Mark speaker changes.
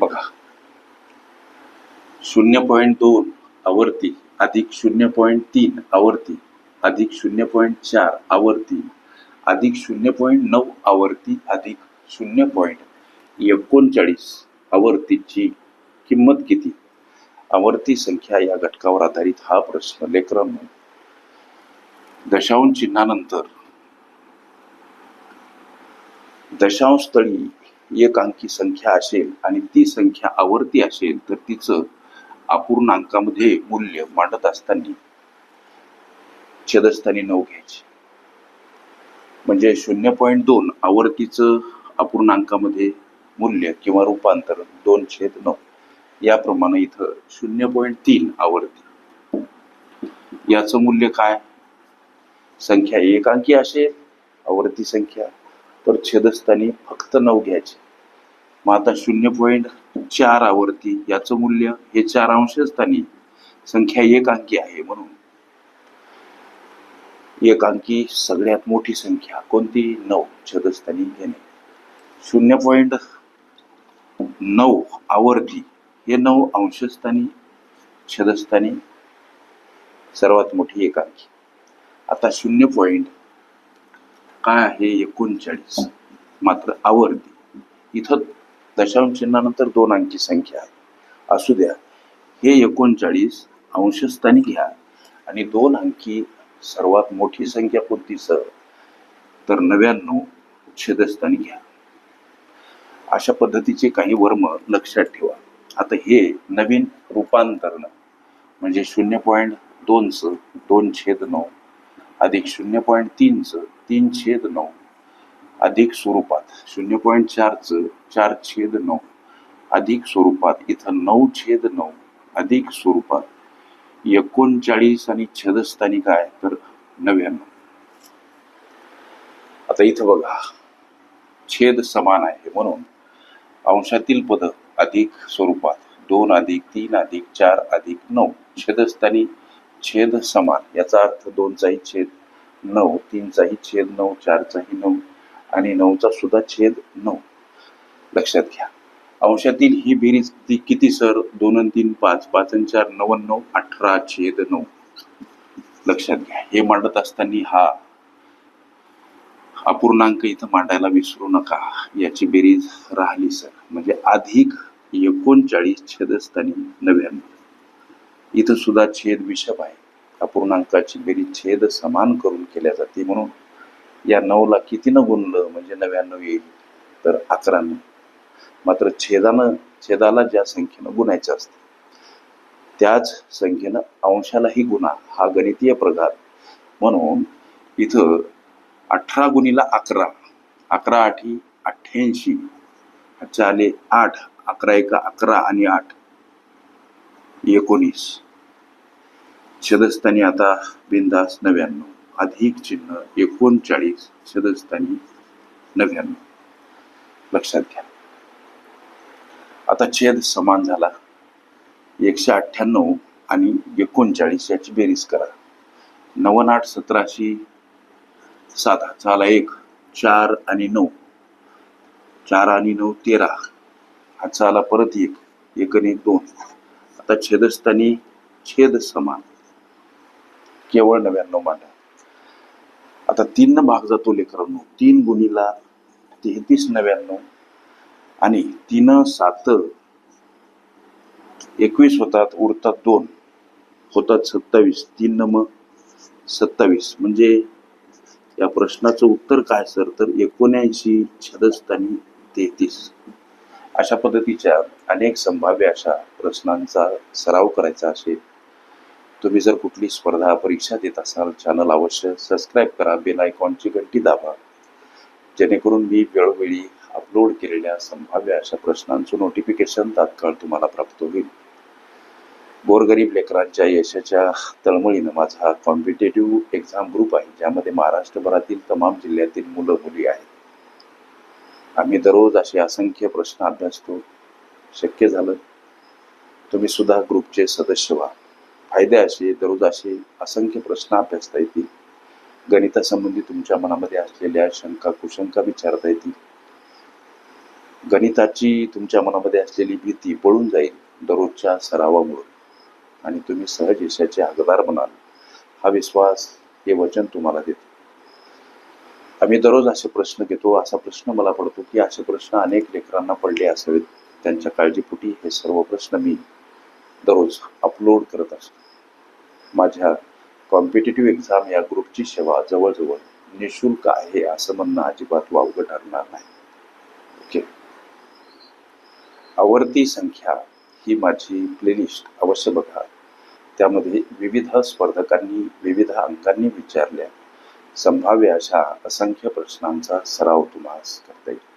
Speaker 1: बघा. शून्य पॉईंट दोन आवर्ती अधिक शून्य पॉईंट तीन आवर्ती अधिक शून्य पॉईंट चार आवर्ती अधिक शून्य पॉईंट नऊ आवर्ती अधिक शून्य पॉईंट एकोणचाळीस आवर्तीची किंमत किती? आवर्ती संख्या या घटकावर आधारित हा प्रश्न लेकरांनो. दशांश चिन्हानंतर दशांश स्थळी एक अंकी संख्या असेल आणि ती संख्या आवर्ती असेल तर तिचं अपूर्णांकामध्ये मूल्य मांडत असताना छेदस्थानी नऊ घ्यायचे. म्हणजे शून्य पॉईंट दोन आवर्तीचं अपूर्णांकामध्ये मूल्य किंवा रूपांतर दोन छेद नऊ. याप्रमाणे इथं शून्य पॉईंट तीन आवर्ती. याचं मूल्य काय? संख्या एकांकी असेल आवर्ती संख्या. तर छेदस्थानी फक्त नऊ घ्यायचे. मग आता शून्य पॉईंट चार आवर्ती याचं मूल्य हे चार अंशस्थानी संख्या एक अंकी आहे म्हणून. एक अंकी सगळ्यात मोठी संख्या कोणती? नऊ छेदस्थानी घेणे. शून्य पॉईंट नऊ आवर्ती हे नऊ अंशस्थानी छेदस्थानी सर्वात मोठी एकांकी आता शून्य पॉईंट काय आहे एकोणचाळीस? मात्र आवर्ती. इथं दशांश चिन्हानंतर दोन अंकी संख्या आहे. असू द्या हे एकोणचाळीस अंशस्थानी घ्या आणि दोन अंकी सर्वात मोठी संख्या कोणती सर तर नव्याण्णव छेदस्थानी घ्या. अशा पद्धतीचे काही वर्म लक्षात ठेवा. आता हे नवीन रूपांतरण म्हणजे शून्य पॉईंट दोनचं दोन छेद नऊ अधिक शून्य पॉईंट तीनचं तीन छेद नऊ. अधिक स्वरूपात शून्य पॉईंट चारचं चार छेद नऊ. अधिक स्वरूपात इथं नऊ छेद नऊ. अधिक स्वरूपात एकोणचाळीस आणि छेदस्थानी काय? तर नव्याण्णव. आता इथं बघा. छेद समान आहे म्हणून अंशातील पद अधिक स्वरूपात दोन अधिक तीन अधिक चार अधिक नऊ. छेदस्थानी छेद समान. याचा अर्थ दोनचाही छेद नऊ तीनचाही छेद नऊ चारचाही नऊ आणि नऊचा सुद्धा छेद नऊ. लक्षात घ्या. अंशातील ही बेरीज ती किती सर? दोन तीन पाच. पाच आणि चार नव्याण्णव अठरा छेद नऊ. लक्षात घ्या. हे मांडत असताना हा अपूर्णांक इथं मांडायला विसरू नका. याची बेरीज राहिली सर. म्हणजे अधिक एकोणचाळीस छेदस्थानी नव्याण्णव. इथं सुद्धा छेद विषम आहे. अपूर्णांकाची बेरीज छेद समान करून केल्या जाते म्हणून या नऊला कितीनं गुणलं? म्हणजे नव्याण्णव येईल. तर अकरानं. मात्र छेदानं छेदाला ज्या संख्येनं गुणायचं असतं त्याच संख्येनं अंशालाही गुणा हा गणितीय प्रघात. म्हणून इथं अठरा गुणीला अकरा अकरा आठी अठ्ठ्याऐंशी आले आठ अकरा एका अकरा आणि आठ एकोणीस. छेदस्थानी आता बिंदास नव्याण्णव अधिक चिन्ह एकोणचाळीस छेदस्थानी नव्याण्णव. लक्षात घ्या. आता छेद समान झाला. एकशे अठ्ठ्याण्णव आणि एकोणचाळीस याची बेरीज करा. नव्वद आठ सतराशे साधा झाला एक चार आणि नऊ. चार आणि नऊ तेरा. हा चाला परत एक एक आणि दोन. आता छेदस्थानी छेद समान. केवळ नव्याण्णव मांडा. आता तीन भाग जातो लेकरांनो. तीन गुणीला तेहतीस नव्याण्णव आणि तीन सात एकवीस होतात उरतात दोन. होतात सत्तावीस. तीन मग सत्तावीस. म्हणजे या प्रश्नाचं उत्तर काय सर? तर एकोणऐंशी छदस्थानी तेहतीस. अशा पद्धतीच्या अनेक संभाव्य अशा प्रश्नांचा सराव करायचा असेल तुम्ही जर कुठली स्पर्धा परीक्षा देत असाल चॅनल अवश्य सबस्क्राईब करा बेल आयकॉनची घंटी दाबा. जेणेकरून मी वेळोवेळी अपलोड केलेल्या संभाव्य अशा प्रश्नांचं नोटिफिकेशन तात्काळ तुम्हाला प्राप्त होईल. गोरगरीब लेकरांच्या यशाच्या तळमळीनं माझा कॉम्पिटेटिव्ह एक्झाम ग्रुप आहे ज्यामध्ये महाराष्ट्रभरातील तमाम जिल्ह्यातील मुलं मुली आहेत. आम्ही दररोज असे असंख्य प्रश्न अभ्यासतो. शक्य झालं तुम्ही सुद्धा ग्रुपचे सदस्य व्हा. फायदे असे दररोज असे असंख्य प्रश्न अभ्यासता येतील. गणितासंबंधी तुमच्या मनामध्ये असलेल्या शंका कुशंका विचारता येतील. गणिताची तुमच्या मनामध्ये असलेली भीती पळून जाईल दररोजच्या सरावामुळे. आणि तुम्ही सहज यशाचे हकदार बनाल हा विश्वास हे वचन तुम्हाला देतो. आम्ही दररोज असे प्रश्न घेतो असा प्रश्न मला पडतो की असे प्रश्न अनेक लेकरांना पडले असावेत. त्यांच्या काळजीपोटी हे सर्व प्रश्न मी दररोज अपलोड करत असतो. माझ्या कॉम्पिटेटिव्ह एक्झाम या ग्रुपची सेवा जवळजवळ निशुल्क आहे असं म्हणणं अजिबात वावगं ठरणार नाही. ओके आवर्ती संख्या ही माझी प्लेलिस्ट अवश्य बघा. त्यामध्ये विविध स्पर्धकांनी विविध अंकांनी विचारल्या. संभाव्य अशा असंख्य प्रश्नांचा सराव तुम्हाला करता येईल.